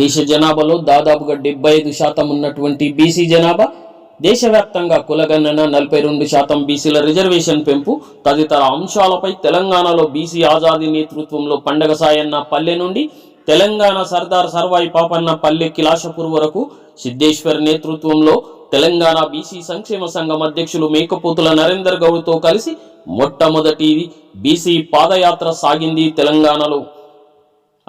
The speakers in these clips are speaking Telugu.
దేశ జనాభాలో దాదాపుగా డెబ్బై ఐదు శాతం ఉన్నటువంటి బీసీ జనాభా. దేశవ్యాప్తంగా కులగణన నలభై రెండు శాతం బీసీల రిజర్వేషన్ పెంపు. తదితర అంశాలపై తెలంగాణలో బీసీ ఆజాదీ నేతృత్వంలో పండగ సాయన్న పల్లె నుండి తెలంగాణ సర్దార్ సర్వాయి పాపన్న పల్లె కిలాషపూర్ వరకు సిద్ధేశ్వర్ నేతృత్వంలో తెలంగాణ బీసీ సంక్షేమ సంఘం అధ్యక్షులు మేకపోతుల నరేందర్ గౌడ్తో కలిసి మొట్టమొదటి బీసీ పాదయాత్ర సాగింది తెలంగాణలో.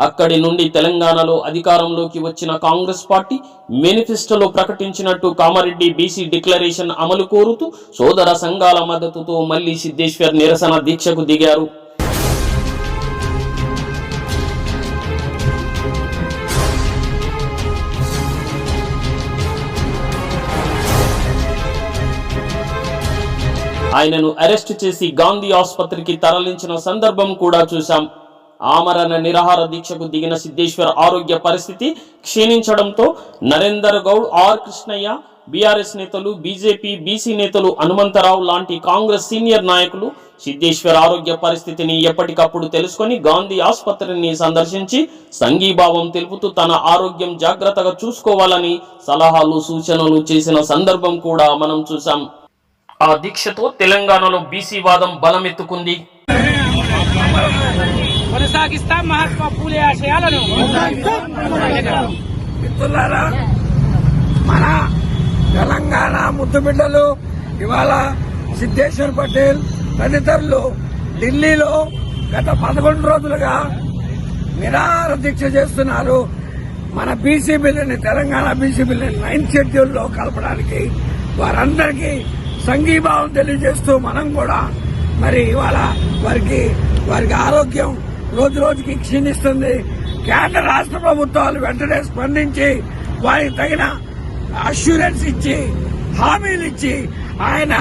అక్కడి నుండి తెలంగాణలో అధికారంలోకి వచ్చిన కాంగ్రెస్ పార్టీ మేనిఫెస్టోలో ప్రకటించినట్టు కామారెడ్డి బీసీ డిక్లరేషన్ అమలు కోరుతూ సోదర సంఘాల మద్దతుతో మళ్ళీ సిద్ధేశ్వర్ నిరసన దీక్షకు దిగారు. ఆయనను అరెస్ట్ చేసి గాంధీ ఆసుపత్రికి తరలించిన సందర్భం కూడా చూశాం. ఆమరణ నిరాహార దీక్షకు దిగిన సిద్ధేశ్వర్ ఆరోగ్య పరిస్థితి క్షీణించడంతో నరేందర్ గౌడ్ ఆర్ కృష్ణయ్య బీఆర్ఎస్ నేతలు బీజేపీ బీసీ నేతలు హనుమంతరావు లాంటి కాంగ్రెస్ సీనియర్ నాయకులు సిద్ధేశ్వర్ ఆరోగ్య పరిస్థితిని ఎప్పటికప్పుడు తెలుసుకొని గాంధీ ఆసుపత్రిని సందర్శించి సంఘీభావం తెలుపుతూ తన ఆరోగ్యం జాగ్రత్తగా చూసుకోవాలని సలహాలు సూచనలు చేసిన సందర్భం కూడా మనం చూసాం ఆ దీక్షతో తెలంగాణలో బీసీ వాదం బలమెత్తుకుంది. కొనసాగిస్తాం మహాత్మా పూలే ఆశయాలను మిత్రులారా మన తెలంగాణ ముద్దుబిడ్డలు ఇవాళ సిద్ధేశ్వర్ పటేల్ తదితరులు ఢిల్లీలో గత పదకొండు రోజులుగా నిరాహార దీక్ష చేస్తున్నారు. మన బీసీ బిల్లుని తెలంగాణ బీసీ బిల్లుని నైన్త్ షెడ్యూల్లో కలపడానికి వారందరికీ సంఘీభావం తెలియజేస్తూ మనం కూడా మరి ఇవాళ వారికి వారికి ఆరోగ్యం రోజు రోజుకి క్షీణిస్తుంది. కేంద్ర రాష్ట్ర ప్రభుత్వాలు వెంటనే స్పందించి వారికి తగిన అష్యూరెన్స్ ఇచ్చి హామీలు ఇచ్చి ఆయన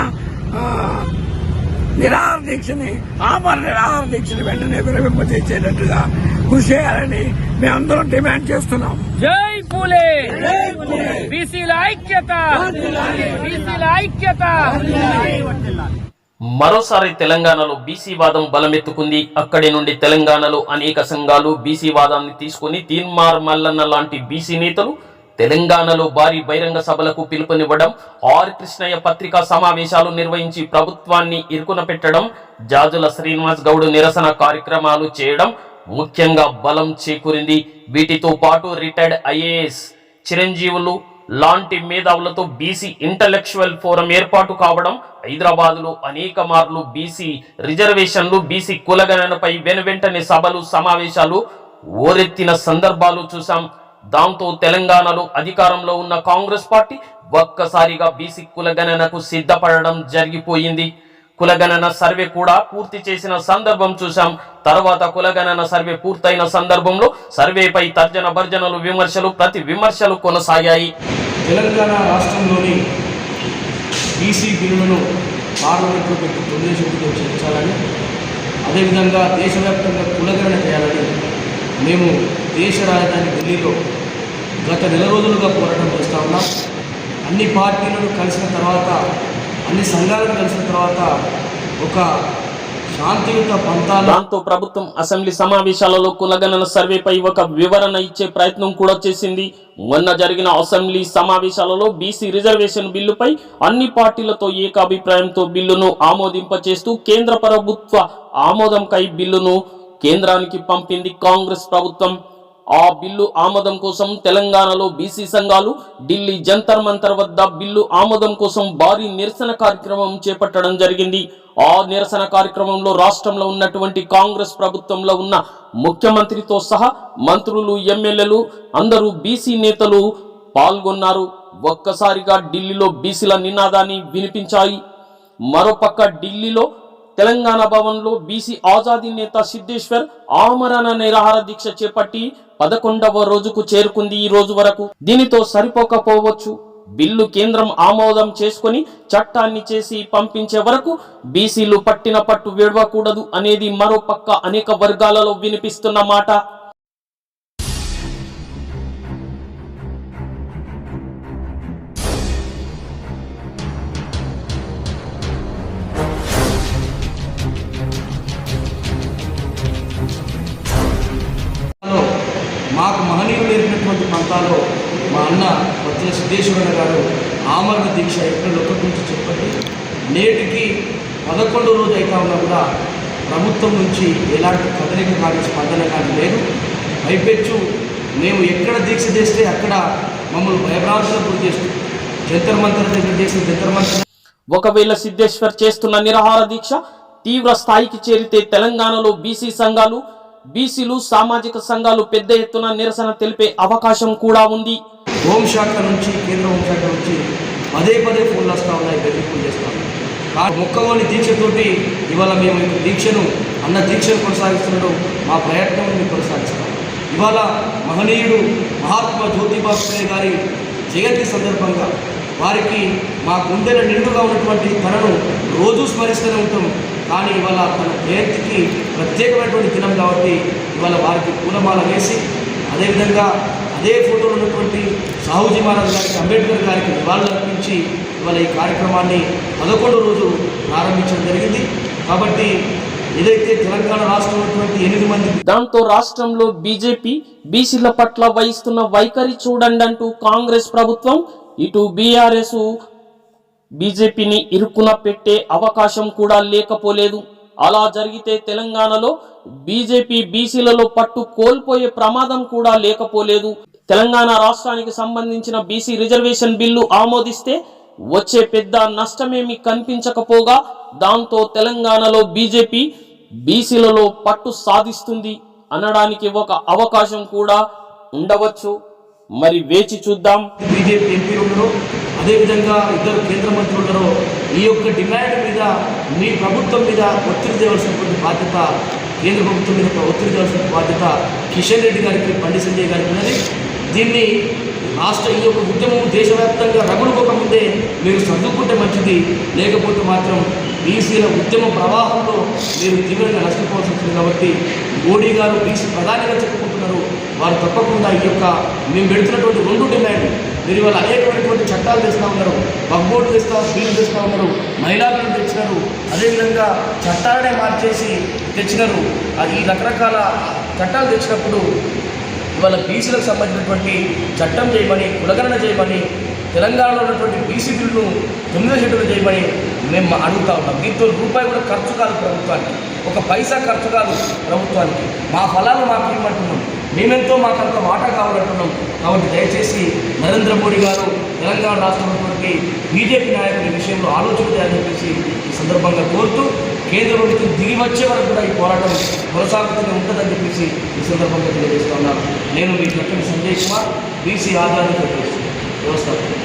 నిరాహార దీక్షని ఆమర నిరాహార దీక్షని వెంటనే విరమింపజేసేటట్టుగా కృషి చేయాలని మేమందరం డిమాండ్ చేస్తున్నాం. జై పూలే! బీసీల ఐక్యత! బీసీల ఐక్యత! మరోసారి తెలంగాణలో బీసీ వాదం బలమెత్తుకుంది. అక్కడి నుండి తెలంగాణలో అనేక సంఘాలు బీసీ వాదాన్ని తీసుకుని తీన్మార్ మల్లన్న లాంటి బీసీ నేతలు తెలంగాణలో భారీ బహిరంగ సభలకు పిలుపునివ్వడం ఆర్ కృష్ణయ్య పత్రికా సమావేశాలు నిర్వహించి ప్రభుత్వాన్ని ఇరుకున పెట్టడం జాజుల శ్రీనివాస్ గౌడ్ నిరసన కార్యక్రమాలు చేయడం ముఖ్యంగా బలం చేకూరింది. వీటితో పాటు రిటైర్డ్ ఐఏఎస్ చిరంజీవులు లాంటి మేధావులతో బీసీ ఇంటలెక్చువల్ ఫోరం ఏర్పాటు కావడం హైదరాబాద్లో అనేక మార్లు బీసీ రిజర్వేషన్లు బీసీ కులగణనపై వెనువెంటనే సభలు సమావేశాలు ఓరెత్తిన సందర్భాలు చూసాం దాంతో తెలంగాణలో అధికారంలో ఉన్న కాంగ్రెస్ పార్టీ ఒక్కసారిగా బీసీ కులగణనకు సిద్ధపడడం జరిగిపోయింది. కులగణన సర్వే కూడా పూర్తి చేసిన సందర్భం చూశాం. తర్వాత కులగణన సర్వే పూర్తయిన సందర్భంలో సర్వేపై తర్జన భర్జనలు విమర్శలు ప్రతి విమర్శలు కొనసాగాయి. తెలంగాణ రాష్ట్రంలోని బీసీ బిల్లులను పార్లమెంట్లో పెట్టి తొలిదేశంతో చేర్చాలని అదేవిధంగా దేశవ్యాప్తంగా కులగణన చేయాలని మేము దేశ రాజధాని ఢిల్లీలో గత నెల రోజులుగా పోరాటం చేస్తా ఉన్నాం. అన్ని పార్టీలను కలిసిన తర్వాత అన్ని సంఘాలను కలిసిన తర్వాత ఒక శాంతియుత పంతాలు దాంతో ప్రభుత్వం అసెంబ్లీ సమావేశాలలో కులగణన సర్వేపై ఒక వివరణ ఇచ్చే ప్రయత్నం కూడా చేసింది. మొన్న జరిగిన అసెంబ్లీ సమావేశాలలో బీసీ రిజర్వేషన్ బిల్లుపై అన్ని పార్టీలతో ఏకాభిప్రాయంతో బిల్లును ఆమోదింపచేస్తూ కేంద్ర ప్రభుత్వ ఆమోదంకై బిల్లును కేంద్రానికి పంపింది కాంగ్రెస్ ప్రభుత్వం. ఆ బిల్లు ఆమోదం కోసం తెలంగాణలో బీసీ సంఘాలు ఢిల్లీ జంతర్ మంతర్ వద్ద బిల్లు ఆమోదం కోసం భారీ నిరసన కార్యక్రమం చేపట్టడం జరిగింది. ఆ నిరసన కార్యక్రమంలో రాష్ట్రంలో ఉన్నటువంటి కాంగ్రెస్ ప్రభుత్వంలో ఉన్న ముఖ్యమంత్రితో సహా మంత్రులు ఎమ్మెల్యేలు అందరూ బీసీ నేతలు పాల్గొన్నారు. ఒక్కసారిగా ఢిల్లీలో బీసీల నినాదాన్ని వినిపించాయి. మరోపక్క ఢిల్లీలో తెలంగాణ భవన్లో బీసీ ఆజాదీ నేత సిద్ధేశ్వర్ ఆమరణ నిరాహార దీక్ష చేపట్టి పదకొండవ రోజుకు చేరుకుంది ఈ రోజు వరకు. దీనితో సరిపోకపోవచ్చు. బిల్లు కేంద్రం ఆమోదం చేసుకొని చట్టాన్ని చేసి పంపించే వరకు బీసీలు పట్టిన పట్టు విడవకూడదు అనేది మరో పక్క అనేక వర్గాలలో వినిపిస్తున్న మాట. సంస్థలో మా అన్న మధ్య సిద్ధేశ్వరన్న గారు ఆమరణ దీక్ష ఎక్కడ ఒకటి గురించి చెప్పండి. నేటికి పదకొండు రోజు అయితే ఉన్నా కూడా ప్రభుత్వం నుంచి ఎలాంటి కదలిక కానీ స్పందన కానీ లేదు. పైపెచ్చు మేము ఎక్కడ దీక్ష చేస్తే అక్కడ మమ్మల్ని భయభ్రాంతులకు గురి చేస్తూ జంతర్ మంతర్ దగ్గర చేసిన జంతర్ మంతర్ ఒకవేళ సిద్ధేశ్వర్ చేస్తున్న నిరాహార దీక్ష తీవ్ర స్థాయికి చేరితే తెలంగాణలో బీసీ సంఘాలు బీసీలు సామాజిక సంఘాలు పెద్ద ఎత్తున నిరసన తెలిపే అవకాశం కూడా ఉంది. హోంశాఖ నుంచి కేంద్ర హోంశాఖ నుంచి పదే పదే ఫోన్లు వస్తూ ఉన్నాయి బెదిరింపులు చేస్తూ మొక్కలోని దీక్షతోటి ఇవాళ మేము ఈ దీక్షను అన్న దీక్షను కొనసాగిస్తున్నాడు మా ప్రయత్నం కొనసాగిస్తాం. ఇవాళ మహనీయుడు మహాత్మా జ్యోతిబా ఫులే గారి జయంతి సందర్భంగా వారికి మా గుండెల నిండుగా ఉన్నటువంటి తనను రోజు స్మరిస్తూనే ఉంటాం. కానీ ఇవాళ తన జయంతికి ప్రత్యేకమైనటువంటి దినం కాబట్టి ఇవాళ వారికి పూలమాల వేసి అదేవిధంగా అదే ఫోటోలో ఉన్నటువంటి సాహుజీ మహారాజ్ గారికి అంబేద్కర్ గారికి నివాళులర్పించి ఇవాళ ఈ కార్యక్రమాన్ని పదకొండు రోజు ప్రారంభించడం జరిగింది. కాబట్టి ఏదైతే తెలంగాణ రాష్ట్రంలో ఎనిమిది మంది దాంతో రాష్ట్రంలో బీజేపీ బీసీల పట్ల వహిస్తున్న వైఖరి చూడండి అంటూ కాంగ్రెస్ ప్రభుత్వం ఇటు బీఆర్ఎస్ బీజేపీని ఇరుకున పెట్టే అవకాశం కూడా లేకపోలేదు. అలా జరిగితే తెలంగాణలో బీజేపీ బీసీలలో పట్టు కోల్పోయే ప్రమాదం కూడా లేకపోలేదు. తెలంగాణ రాష్ట్రానికి సంబంధించిన బీసీ రిజర్వేషన్ బిల్లు ఆమోదిస్తే వచ్చే పెద్ద నష్టమేమి కనిపించకపోగా దాంతో తెలంగాణలో బీజేపీ బీసీలలో పట్టు సాధిస్తుంది అనడానికి ఒక అవకాశం కూడా ఉండవచ్చు. మరి వేచి చూద్దాం. బీజేపీ ఎంపీలు అదేవిధంగా ఇద్దరు కేంద్ర మంత్రులు ఉన్నారో ఈ యొక్క డిమాండ్ మీద మీ ప్రభుత్వం మీద ఒత్తిడి తేవలసినటువంటి బాధ్యత కేంద్ర ప్రభుత్వం మీద ఒత్తిడి తేవలసిన బాధ్యత కిషన్ రెడ్డి గారికి బండి సంజయ్ గారికి ఉన్నది. దీన్ని రాష్ట్ర ఈ యొక్క ఉద్యమం దేశవ్యాప్తంగా రగులుకోకముందే మీరు సర్దుకుంటే మంచిది. లేకపోతే మాత్రం బీసీల ఉద్యమ ప్రవాహంలో మీరు తీవ్రంగా నష్టపోవాల్సి వస్తుంది కాబట్టి మోడీ గారు బీసీ ప్రధానిగా చెప్పుకుంటున్నారు. వారు తప్పకుండా ఈ యొక్క మేము పెడుతున్నటువంటి రెండు డిమాండ్ మీరు ఇవాళ అనేకమైనటువంటి చట్టాలు తెస్తూ ఉన్నారు. బగ్బోర్డు తెస్తా బిల్లు తెస్తూ ఉన్నారు. మహిళలను తెచ్చినారు. అదేవిధంగా చట్టాలనే మార్చేసి తెచ్చినారు. అది ఈ రకరకాల చట్టాలు తెచ్చినప్పుడు ఇవాళ బీసీలకు సంబంధించినటువంటి చట్టం చేయమని కులగణన చేయమని తెలంగాణలో ఉన్నటువంటి బీసీ బిల్లును తొమ్మిదో షెడ్యూల్ చేయమని మేము అడుగుతా ఉన్నాం దీంతో రూపాయి కూడా ఖర్చు కాదు ప్రభుత్వానికి. ఒక పైసా ఖర్చు కాదు ప్రభుత్వానికి. మా ఫలాలు మాకు ఇవ్వమంటున్నాం. మేమెంతో మాకంత వాటా కావాలంటున్నాం. కాబట్టి దయచేసి నరేంద్ర మోడీ గారు తెలంగాణ రాష్ట్రంలో బీజేపీ నాయకుల విషయంలో ఆలోచన చేయాలని చెప్పేసి ఈ సందర్భంగా కోరుతూ కేంద్ర ప్రభుత్వం దిగి వచ్చే వరకు కూడా ఈ పోరాటం కొనసాగుతూనే ఉంటుందని చెప్పేసి ఈ సందర్భంగా తెలియజేస్తున్నాను నేను మీ చక్కని సంజయ్ కుమార్ బీసీ ఆధారిత నమస్కారం.